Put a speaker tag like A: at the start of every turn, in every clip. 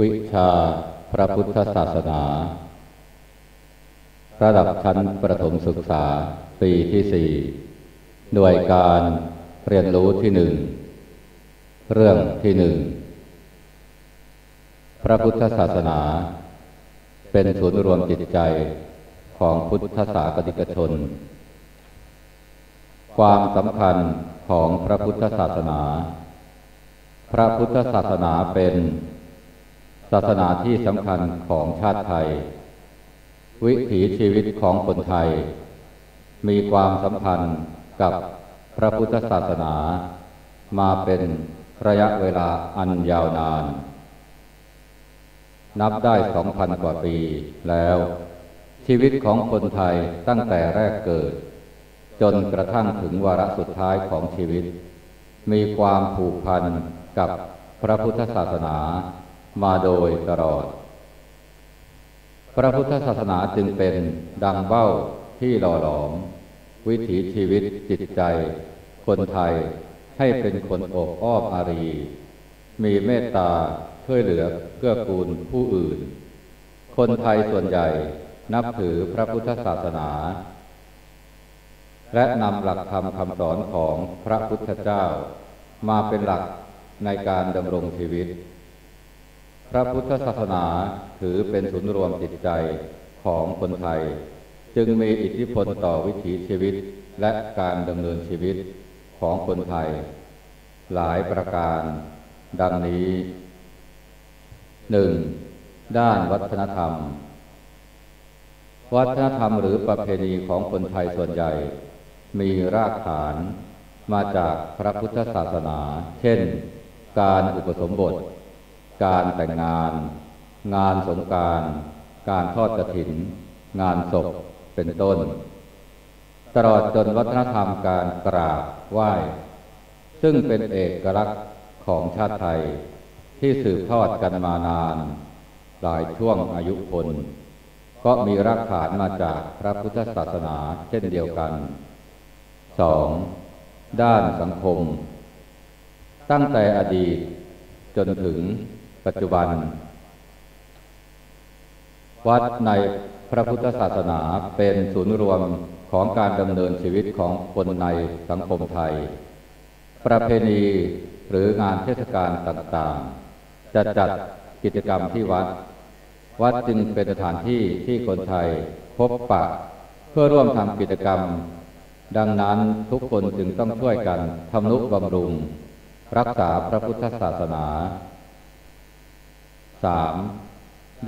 A: วิชาพระพุทธศาสนา ระดับชั้นประถมศึกษา ปีที่สี่หน่วยการเรียนรู้ที่หนึ่ง เรื่องที่หนึ่ง พระพุทธศาสนา เป็นศูนย์รวมจิตใจของพุทธศาสนิกชน ความสำคัญของพระพุทธศาสนา พระพุทธศาสนาเป็น ศาสนาที่สำคัญของชาติไทย วิถีชีวิตของคนไทย มีความสัมพันธ์กับพระพุทธศาสนา มาเป็นระยะเวลาอันยาวนาน นับได้สองพันกว่าปีแล้ว ชีวิตของคนไทยตั้งแต่แรกเกิด จนกระทั่งถึงวาระสุดท้ายของชีวิต มีความผูกพันกับพระพุทธศาสนา มาโดยตลอด พระพุทธศาสนาจึงเป็นดังเบ้าที่หล่อหลอม วิถีชีวิตจิตใจ คนไทยให้เป็นคนอบอ้อมอารี มีเมตตาช่วยเหลือเกื้อกูลผู้อื่น คนไทยส่วนใหญ่นับถือพระพุทธศาสนา และนำหลักธรรมคำสอนของพระพุทธเจ้า มาเป็นหลักในการดำรงชีวิต พระพุทธศาสนาถือเป็นศูนย์รวมจิตใจของคนไทย จึงมีอิทธิพลต่อวิถีชีวิตและการดำเนินชีวิตของคนไทย หลายประการ ดังนี้หนึ่งด้านวัฒนธรรม วัฒนธรรมหรือประเพณีของคนไทยส่วนใหญ่ มีรากฐานมาจากพระพุทธศาสนา เช่น การอุปสมบท การแต่งงาน งานสงการการทอดกระถิน งานศพเป็นต้น ตลอดจนวัฒนธรรมการกราบไหว้ ซึ่งเป็นเอกลักษณ์ของชาติไทยที่สืบทอดกันมานาน หลายช่วงอายุคน ก็มีรากฐานมาจากพระพุทธศาสนาเช่นเดียวกันสองด้านสังคม ตั้งแต่อดีตจนถึง ปัจจุบัน วัดในพระพุทธศาสนาเป็นศูนย์รวมของการดำเนินชีวิตของคนในสังคมไทย ประเพณีหรืองานเทศกาลต่างๆ จะจัดกิจกรรมที่วัด วัดจึงเป็นสถานที่ที่คนไทยพบปะ เพื่อร่วมทำกิจกรรม ดังนั้นทุกคนจึงต้องช่วยกันทำนุบำรุง รักษาพระพุทธศาสนา สาม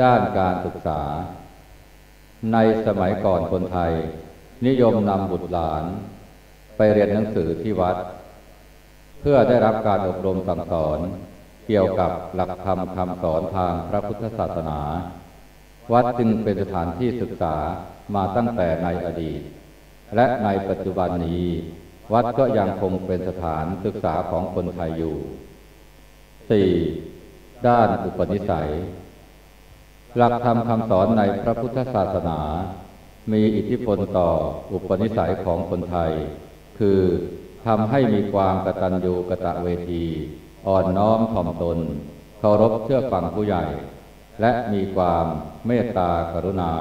A: ด้านการศึกษา ในสมัยก่อนคนไทย นิยมนำบุตรหลาน ไปเรียนหนังสือที่วัด เพื่อได้รับการอบรมสั่งสอน เกี่ยวกับหลักธรรมคำสอนทางพระพุทธศาสนา วัดจึงเป็นสถานที่ศึกษามาตั้งแต่ในอดีต และในปัจจุบันนี้ วัดก็ยังคงเป็นสถานศึกษาของคนไทยอยู่ 4. ด้านอุปนิสัย หลักธรรมคำสอนในพระพุทธศาสนา มีอิทธิพลต่ออุปนิสัยของคนไทย คือทำให้มีความกตัญญูกะตะเวที อ่อนน้อมถ่อมตน เคารพเชื่อฟังผู้ใหญ่ และมีความเมตตากรุณา